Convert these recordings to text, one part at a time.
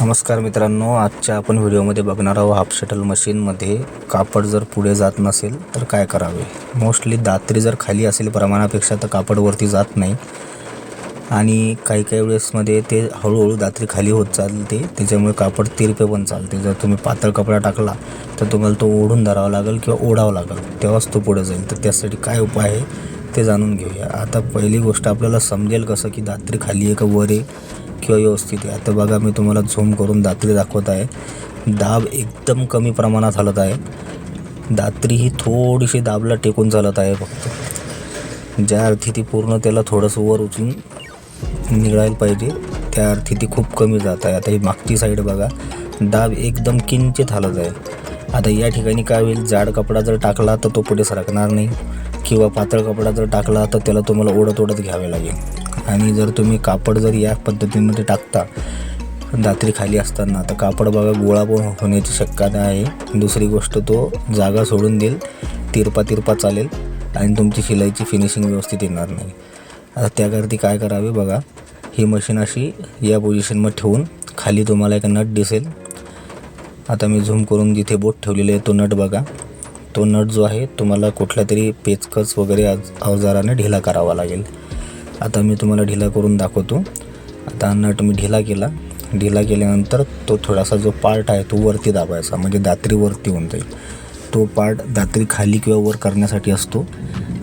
नमस्कार मित्रांनो आजच्या आपण व्हिडिओमध्ये बघणार आहोत हाफ शटल मशीनमध्ये कापड जर पुढे जात नसेल तर काय करावे? मोस्टली दात्री जर खाली असेल प्रमाणापेक्षा तर कापड वरती जात नाही. आणि काही काही वेळेसमध्ये ते हळूहळू दात्री खाली होत चालते त्याच्यामुळे कापड तिरपे पण चालते. जर तुम्ही पातळ कपडा टाकला तर तुम्हाला तो ओढून धरावा लागेल किंवा ओढावा लागेल. तेव्हाच तो पुढे जाईल. तर त्यासाठी काय उपाय आहे ते जाणून घेऊया. आता पहिली गोष्ट आपल्याला समजेल कसं की दात्री खाली आहे का वर आहे. किंवा व्यवस्थित आहे. आता बघा मी तुम्हाला झूम करून दात्री दाखवत आहे. दाब एकदम कमी प्रमाणात हलत आहे. दात्री ही थोडीशी दाबला टेकून चालत आहे फक्त. ज्या अर्थी ती पूर्ण त्याला थोडंसं वर उचलून निघायला पाहिजे त्या अर्थी ती खूप कमी जात आहे. आता ही मागची साईड बघा. दाब एकदम किंचित हलत आहे. आता या ठिकाणी काय होईल जाड कपडा जर टाकला तर तो पुढे सरकणार नाही. किंवा पातळ कपडा जर टाकला तर त्याला तुम्हाला ओढत ओढत घ्यावे लागेल. आणि जर तुम्ही कापड जर या पद्धतीमध्ये टाकता दात्री खाली असताना तर कापड बघा गोळा पण होण्याची शक्यता आहे. दुसरी गोष्ट तो जागा सोडून देईल. तिरपा तिरपा चालेल आणि तुमची शिलाईची फिनिशिंग व्यवस्थित येणार नाही. आता त्याकरती काय करावे बघा. ही मशीन अशी या पोझिशनमध्ये ठेवून खाली तुम्हाला एक नट दिसेल. आता मी झूम करून जिथे बोट ठेवलेले आहे तो नट बघा. तो नट जो आहे तुम्हाला कुठल्या तरी पेचकच वगैरे अवजाराने ढिला करावा लागेल. आता मी तुम्हाला ढिला करून दाखवतो. आता नट मी ढिला केला. ढिला केल्यानंतर तो थोडासा जो पार्ट आहे तो वरती दाबायचा म्हणजे दात्री वरती होऊन जाईल. तो पार्ट दात्री खाली किंवा वर करण्यासाठी असतो.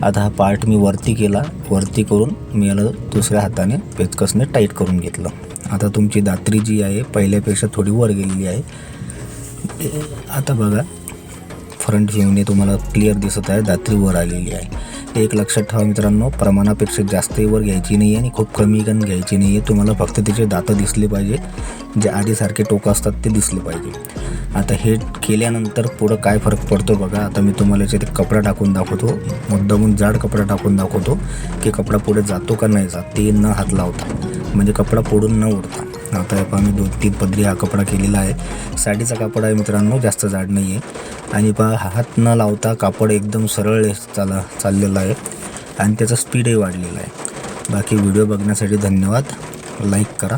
आता हा पार्ट मी वरती केला. वरती करून मी याला दुसऱ्या हाताने पेचकसने टाईट करून घेतलं. आता तुमची दात्री जी आहे पहिल्यापेक्षा थोडी वर गेलेली आहे. आता बघा. फ्रंट व्ह्यूने तुम्हाला क्लिअर दिसत आहे दात्री वर आलेली आहे. एक लक्षात ठेवा मित्रांनो प्रमाणापेक्षा जास्तही वर घ्यायची नाही आहे आणि खूप कमी गण घ्यायची नाही आहे तुम्हाला फक्त त्याचे दातं दिसले पाहिजे. जे आधीसारखे टोकं असतात ते दिसले पाहिजे. आता हे केल्यानंतर पुढं काय फरक पडतो बघा. आता मी तुम्हाला याच्यात कपडा टाकून दाखवतो. मुद्दामून जाड कपडा टाकून दाखवतो की कपडा पुढे जातो का नाही जात ते न हात लावता. म्हणजे कपडा पुढून न उडता. लावता हे पहा मी दोन तीन पदरी हा कपडा केलेला आहे. साडीचा कापड आहे मित्रांनो जास्त जाड नाही आहे आणि पहा हात न लावता कापड एकदम सरळ चाला चाललेलं आहे. आणि त्याचा स्पीडही वाढलेला आहे. बाकी व्हिडिओ बघण्यासाठी धन्यवाद. लाईक करा.